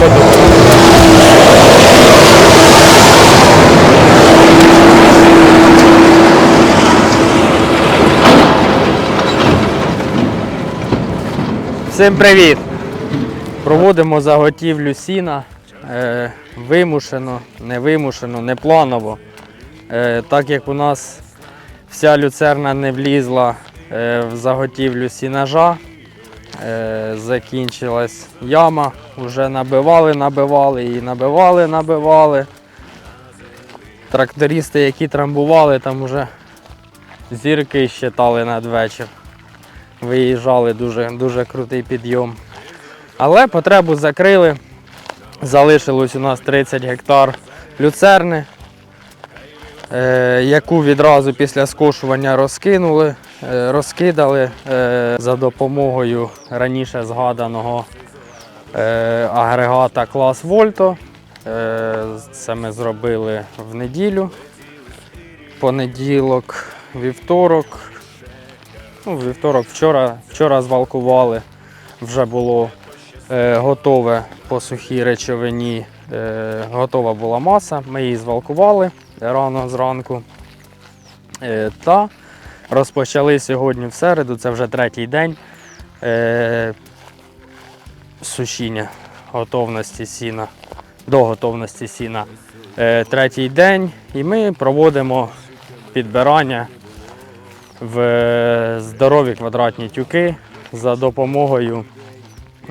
ходу. Всім привіт! Проводимо заготівлю сіна е, вимушено, не вимушено, не планово. Е, так як у нас вся люцерна не влізла е, в заготівлю сінажа, е, закінчилась яма, вже набивали, набивали і набивали, набивали. Трактористи, які трамбували, там вже зірки щитали надвечір. Виїжджали дуже, дуже крутий підйом. Але потребу закрили. Залишилось у нас 30 гектар люцерни, е, яку відразу після скошування розкинули, розкидали е, за допомогою раніше згаданого е, агрегата клас Вольто. Е, це ми зробили в неділю. Понеділок, вівторок. Ну, вівторок вчора, вчора звалкували. Вже було е, готове по сухій речовині, е, готова була маса. Ми її звалкували рано зранку. Е, та розпочали сьогодні в середу, це вже третій день е, сушіння готовності сіна, до готовності сіна. Е, третій день і ми проводимо підбирання в здорові квадратні тюки за допомогою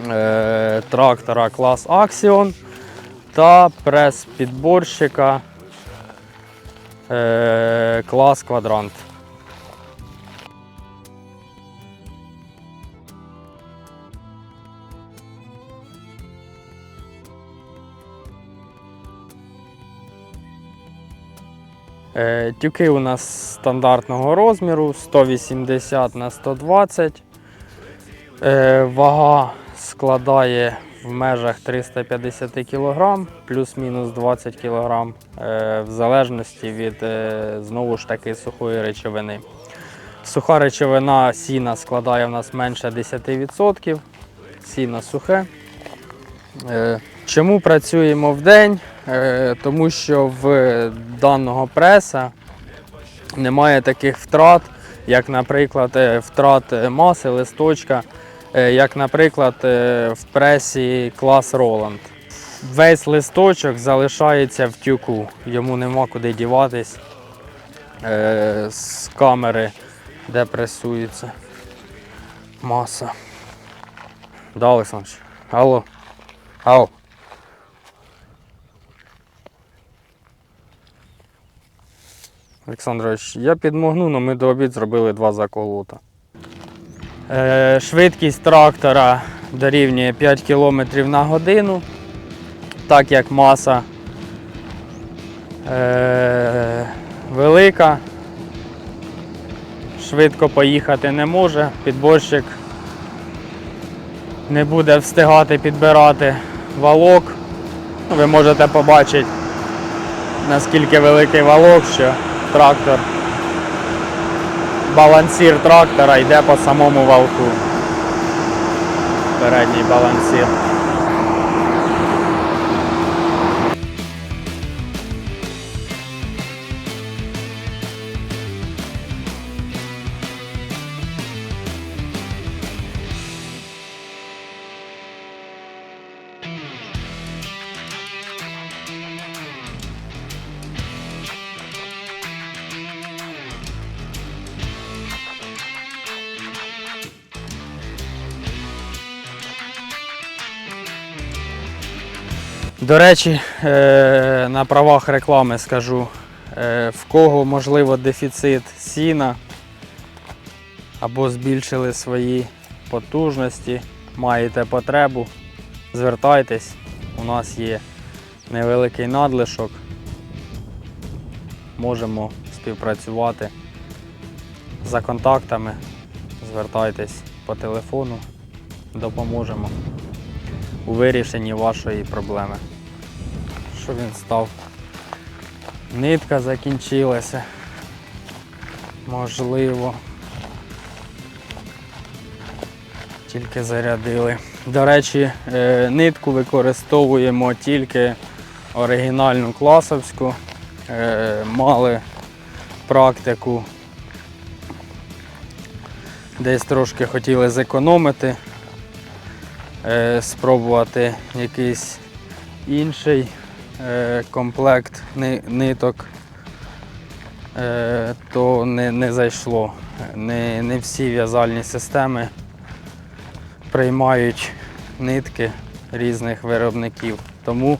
е, трактора клас Axion та прес-підборщика е, клас Квадрант. Тюки у нас стандартного розміру 180 на 120. Е, Вага складає в межах 350 кг, плюс-мінус 20 кг, е, в залежності від е, знову ж таки сухої речовини. Суха речовина сіна складає в нас менше 10%. Сіно сухе. Е, Чому працюємо в день? Е, Тому що в даного преса немає таких втрат, як, наприклад, е, втрат е, маси, листочка, як, наприклад, в пресі клас Roland. Весь листочок залишається в тюку, йому нема куди діватись з камери, де пресується маса. Да, Олександр? Алло. Алло. Олександрович, я підмогну, але ми до обід зробили два заколота. Е, швидкість трактора дорівнює 5 км на годину, так як маса е, велика, швидко поїхати не може, підборщик не буде встигати підбирати валок. Ви можете побачити, наскільки великий валок, що трактор, балансір трактора йде по самому валку. Передній балансір. До речі, е, на правах реклами скажу, е, в кого можливо дефіцит сіна або збільшили свої потужності, маєте потребу, звертайтесь, у нас є невеликий надлишок, можемо співпрацювати за контактами, звертайтесь по телефону, допоможемо у вирішенні вашої проблеми. Що він став? Нитка закінчилася. Можливо. Тільки зарядили. До речі, е, нитку використовуємо тільки оригінальну класовську. Е, Мали практику. Десь трошки хотіли зекономити. Е, спробувати якийсь інший е, комплект ниток, е, то не, не зайшло. Не, не всі в'язальні системи приймають нитки різних виробників. Тому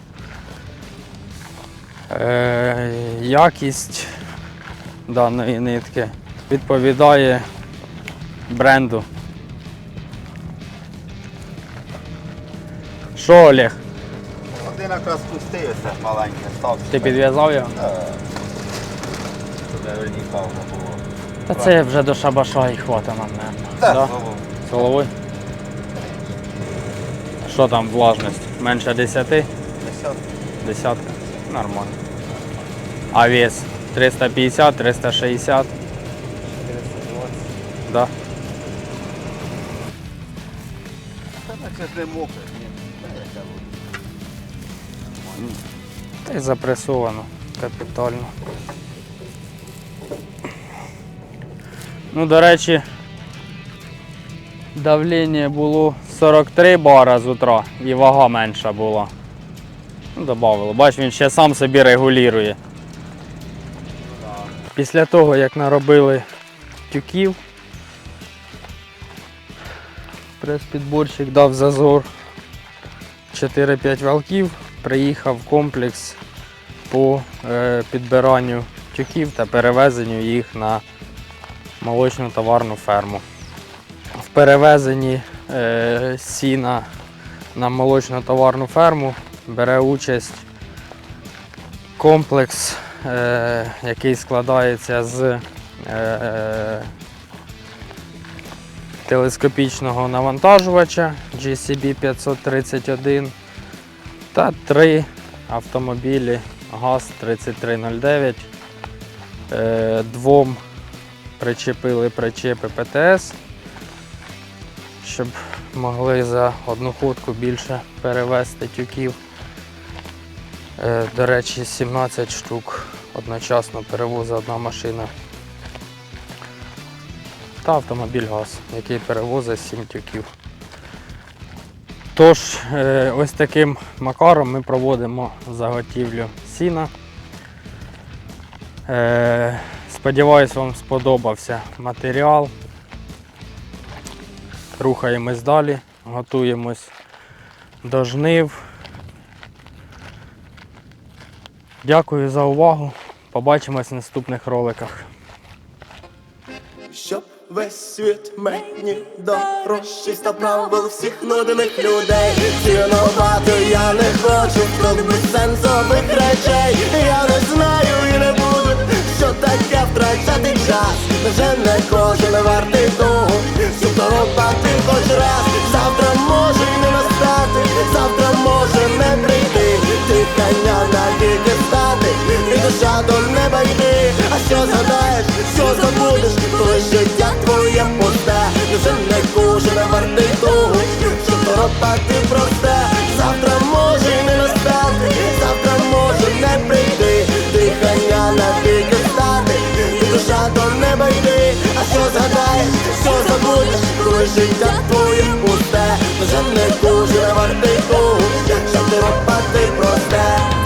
е, якість даної нитки відповідає бренду. Що, Олег, Один якраз пустився маленький, став. ти підв'язав його? Туди верніка вже було. Та це вже до шабаша і хвата нам, мабуть. Так, Да? З головою? Що там влажність? Менше 10? Десятка. Десятка? Нормально. А вес 350, 360? 420. Да. Наче не мокре. Та й запресовано капітально. Ну, до речі, давлення було 43 бара з утра і вага менша була. Ну, добавило. Бач, він ще сам собі регулює. Після того, як наробили тюків, прес-підборщик дав зазор 4-5 валків, приїхав комплекс по е, підбиранню тюків та перевезенню їх на молочну товарну ферму. В перевезенні е, сіна на молочну товарну ферму бере участь комплекс, е, який складається з телескопічного навантажувача GCB 531 та три автомобілі ГАЗ-3309. Е, Двом причепили причепи ПТС, щоб могли за одну ходку більше перевезти тюків. Е, До речі, 17 штук одночасно перевозить одна машина. Та автомобіль ГАЗ, який перевозить 7 тюків. Тож, е, ось таким макаром ми проводимо заготівлю сіна. Е, Сподіваюсь, вам сподобався матеріал. Рухаємось далі, готуємось до жнив. Дякую за увагу. Побачимось в наступних роликах. Весь світ мені дорожчий став правил всіх нудних людей. Цінувати я не хочу трохи безсенсових речей. Я не знаю і не буду, що таке втрачати час. Вже не кожен вартий того, щоб торопати хоч раз. Завтра може й не настати, завтра може не прийти. Дихання навіки стати, і душа до неба йти. А що згадаєш, згадай, що забудь, коли життя твоє пусте, вже не дуже вартий, якщо ти робити просте.